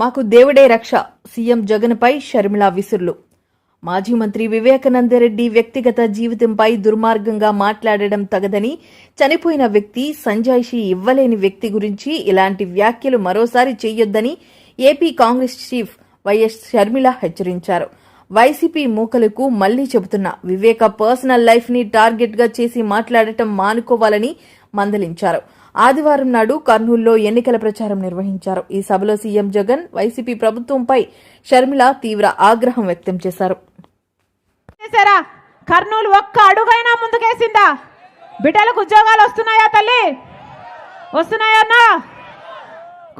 మాకు దేవుడే రక్ష. సీఎం జగన్పై షర్మిల విసురులు. మాజీ మంత్రి వివేకానందరెడ్డి వ్యక్తిగత జీవితంపై దుర్మార్గంగా మాట్లాడడం తగదని చనిపోయిన వ్యక్తి సంజాయిషి ఇవ్వలేని వ్యక్తి గురించి ఇలాంటి వ్యాఖ్యలు మరోసారి చేయొద్దని AP Congress chief YS Sharmila హెచ్చరించారు. వైసీపీ మూకలకు మళ్ళీ చెబుతున్నా వివేక పర్సనల్ లైఫ్ని టార్గెట్గా చేసి మాట్లాడటం మానుకోవాలని మందలించారు. ఆదివారం నాడు కర్నూలులో ఎన్నికల ప్రచారం నిర్వహించారు. ఈ సభలో సీఎం జగన్ వైసీపీ ప్రభుత్వంపై షర్మిల తీవ్ర ఆగ్రహం వ్యక్తం చేశారు. చేశారా? కర్నూలు ఒక్క అడుగైనా ముందుకేసిందా? బిడ్డలకు ఉద్యోగాలు వస్తున్నాయా తల్లి? వస్తున్నాయా అన్నా?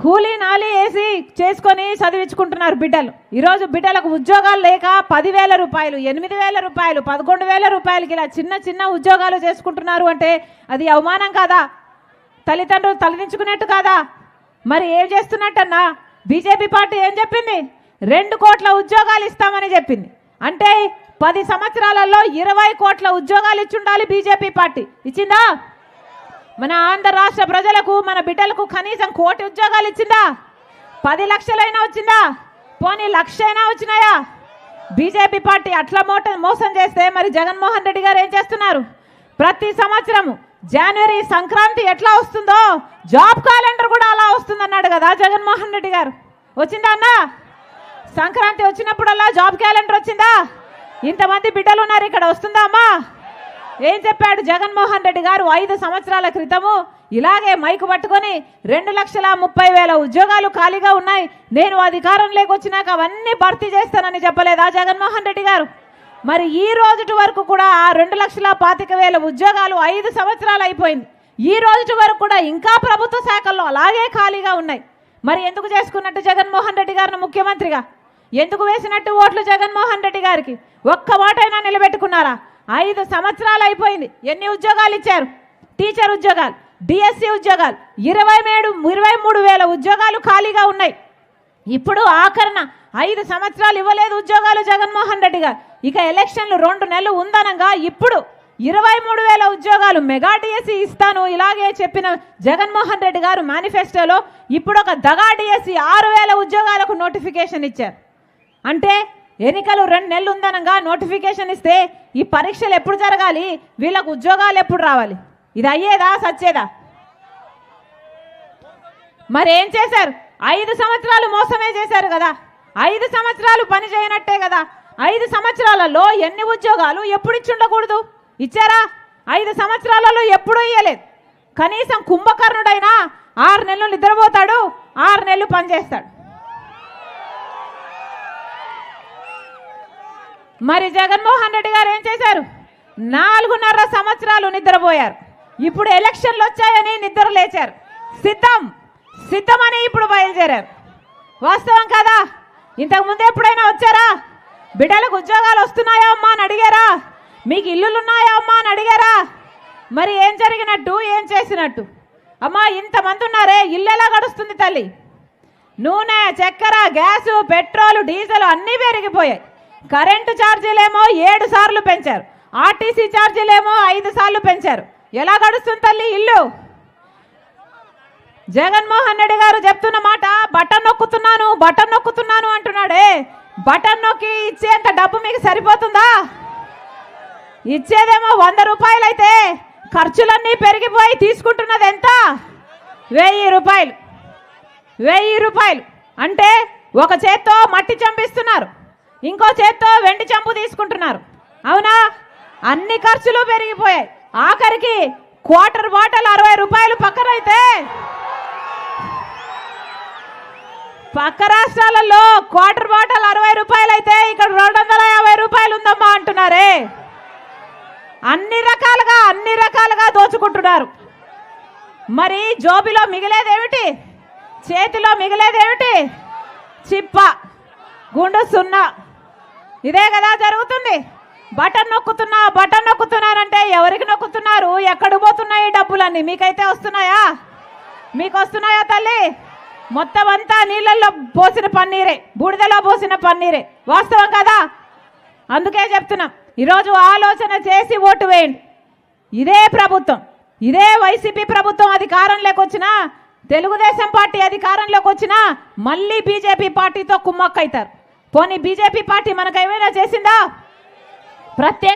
కూలీ నాలి వేసి చేసుకొని చదివించుకుంటున్నారు బిడ్డలు. ఈరోజు బిడ్డలకు ఉద్యోగాలు లేక పదివేల రూపాయలు ఎనిమిది వేల రూపాయలు పదకొండు వేల రూపాయలకి ఇలా చిన్న చిన్న ఉద్యోగాలు చేసుకుంటున్నారు అంటే అది అవమానం కాదా? తల్లిదండ్రులు తలదించుకున్నట్టు కాదా? మరి ఏం చేస్తున్నట్టన్నా? బీజేపీ పార్టీ ఏం చెప్పింది? రెండు కోట్ల ఉద్యోగాలు ఇస్తామని చెప్పింది. అంటే పది సంవత్సరాలలో ఇరవై కోట్ల ఉద్యోగాలు ఇచ్చుండాలి బీజేపీ పార్టీ. ఇచ్చిందా? మన ఆంధ్ర రాష్ట్ర ప్రజలకు మన బిడ్డలకు కనీసం కోటి ఉద్యోగాలు ఇచ్చిందా? పది లక్షలైనా వచ్చిందా? పోనీ లక్ష అయినా వచ్చినాయా? బీజేపీ పార్టీ అట్లా మోట మోసం చేస్తే మరి జగన్మోహన్ రెడ్డి గారు ఏం చేస్తున్నారు? ప్రతి సంవత్సరము జనవరి సంక్రాంతి ఎట్లా వస్తుందో జాబ్ క్యాలెండర్ కూడా అలా వస్తుందన్నాడు కదా జగన్మోహన్ రెడ్డి గారు. వచ్చిందా అన్నా? సంక్రాంతి వచ్చినప్పుడల్లా జాబ్ క్యాలెండర్ వచ్చిందా? ఇంతమంది బిడ్డలు ఉన్నారు ఇక్కడ వస్తుందా అమ్మా? ఏం చెప్పాడు జగన్మోహన్ రెడ్డి గారు ఐదు సంవత్సరాల క్రితము? ఇలాగే మైకు పట్టుకొని రెండు లక్షల ముప్పై వేల ఉద్యోగాలు ఖాళీగా ఉన్నాయి. నేను అధికారం లేకొచ్చినాక అవన్నీ భర్తీ చేస్తానని చెప్పలేదా జగన్మోహన్ రెడ్డి గారు? మరి ఈ రోజుటి వరకు కూడా ఆ రెండు లక్షల పాతిక వేల ఉద్యోగాలు ఐదు సంవత్సరాలు అయిపోయింది. ఈ రోజుటి వరకు కూడా ఇంకా ప్రభుత్వ శాఖల్లో అలాగే ఖాళీగా ఉన్నాయి. మరి ఎందుకు చేసుకున్నట్టు జగన్మోహన్ రెడ్డి గారిని ముఖ్యమంత్రిగా? ఎందుకు వేసినట్టు ఓట్లు జగన్మోహన్ రెడ్డి గారికి? ఒక్క ఓటైనా నిలబెట్టుకున్నారా? ఐదు సంవత్సరాలు అయిపోయింది. ఎన్ని ఉద్యోగాలు ఇచ్చారు? టీచర్ ఉద్యోగాలు డిఎస్సి ఉద్యోగాలు ఇరవై మేడు ఇరవై మూడు వేల ఉద్యోగాలు ఖాళీగా ఉన్నాయి. ఇప్పుడు ఆఖరణ ఐదు సంవత్సరాలు ఇవ్వలేదు ఉద్యోగాలు జగన్మోహన్ రెడ్డి గారు. ఇక ఎలక్షన్లు రెండు నెలలు ఉందనగా ఇప్పుడు ఇరవై మూడు వేల ఉద్యోగాలు మెగా డిఎస్సి ఇస్తాను ఇలాగే చెప్పిన జగన్మోహన్ రెడ్డి గారు మేనిఫెస్టోలో ఇప్పుడు ఒక దగా డిఎస్సి ఆరు వేల ఉద్యోగాలకు నోటిఫికేషన్ ఇచ్చారు. అంటే ఎన్నికలు రెండు నెలలు ఉందనగా నోటిఫికేషన్ ఇస్తే ఈ పరీక్షలు ఎప్పుడు జరగాలి? వీళ్ళకు ఉద్యోగాలు ఎప్పుడు రావాలి? ఇది అయ్యేదా సచ్చేదా? మరేం చేశారు? ఐదు సంవత్సరాలు మోసమే చేశారు కదా. ఐదు సంవత్సరాలు పని చేయనట్టే కదా. ఐదు సంవత్సరాలలో ఎన్ని ఉద్యోగాలు ఎప్పుడు ఇచ్చి ఉండకూడదు ఇచ్చారా? ఐదు సంవత్సరాలలో ఎప్పుడూ ఇయ్యలేదు. కనీసం కుంభకర్ణుడైనా ఆరు నెలలు నిద్రపోతాడు ఆరు నెలలు పనిచేస్తాడు మరి జగన్మోహన్ రెడ్డి గారు ఏం చేశారు? నాలుగున్నర సంవత్సరాలు నిద్రపోయారు. ఇప్పుడు ఎలక్షన్లు వచ్చాయని నిద్ర లేచారు సిద్ధం సిద్ధమని ఇప్పుడు బయలుదేరారు. వాస్తవం కదా? ఇంతకు ముందు ఎప్పుడైనా వచ్చారా? బిడ్డలకు ఉద్యోగాలు వస్తున్నాయా అమ్మా అని అడిగారా? మీకు ఇల్లులు ఉన్నాయా అమ్మా అని అడిగారా? మరి ఏం జరిగినట్టు ఏం చేసినట్టు? అమ్మా ఇంతమంది ఉన్నారే ఇల్లు ఎలా గడుస్తుంది తల్లి? నూనె చక్కెర గ్యాసు పెట్రోల్ డీజిల్ అన్నీ పెరిగిపోయాయి కరెంటు ఛార్జీలేమో ఏడు సార్లు పెంచారు. ఆర్టీసీ ఛార్జీలేమో ఐదు సార్లు పెంచారు. ఎలా గడుస్తుంది తల్లి ఇల్లు? జగన్మోహన్ రెడ్డి గారు చెప్తున్న మాట బటన్ నొక్కుతున్నాను బటన్ నొక్కుతున్నాను అంటున్నాడే. బటన్ నొక్కి ఇచ్చేంత డబ్బు మీకు సరిపోతుందా? ఇచ్చేదేమో వంద రూపాయలు అయితే ఖర్చులన్నీ పెరిగిపోయి తీసుకుంటున్నది ఎంత? వెయ్యి రూపాయలు. వెయ్యి రూపాయలు. అంటే ఒక చేత్తో మట్టి చంపిస్తున్నారు. ఇంకో చేత్తో వెండి చంపు తీసుకుంటున్నారు. అవునా? అన్ని ఖర్చులు పెరిగిపోయాయి. ఆఖరికి క్వార్టర్ బాటల్ అరవై రూపాయలు పక్కనైతే పక్క రాష్ట్రాలలో క్వార్టర్ బాటిల్ అరవై రూపాయలు అయితే ఇక్కడ రెండు వందల యాభై రూపాయలు ఉందమ్మా అంటున్నారే. అన్ని రకాలుగా అన్ని రకాలుగా దోచుకుంటున్నారు. మరి జోబిలో మిగిలేదేమిటి? చేతిలో మిగిలేదేమిటి? చిప్ప గుండు సున్నా. ఇదే కదా జరుగుతుంది. బటన్ నొక్కుతున్నా బటన్ నొక్కుతున్నానంటే ఎవరికి నొక్కుతున్నారు? ఎక్కడ పోతున్నాయి డబ్బులన్నీ? మీకైతే వస్తున్నాయా? మీకు వస్తున్నాయా తల్లి? మొత్తం అంతా నీళ్ళల్లో పోసిన పన్నీరే బూడిదలో పోసిన పన్నీరే. వాస్తవం కదా? అందుకే చెప్తున్నాం ఈరోజు ఆలోచన చేసి ఓటు వేయండి. ఇదే ప్రభుత్వం. ఇదే వైసీపీ ప్రభుత్వం అధికారంలోకి వచ్చినా తెలుగుదేశం పార్టీ అధికారంలోకి వచ్చినా మళ్ళీ బీజేపీ పార్టీతో కుమ్మక్కైతారు. పోనీ బీజేపీ పార్టీ మనకు ఏమైనా చేసిందా? ప్రత్యేక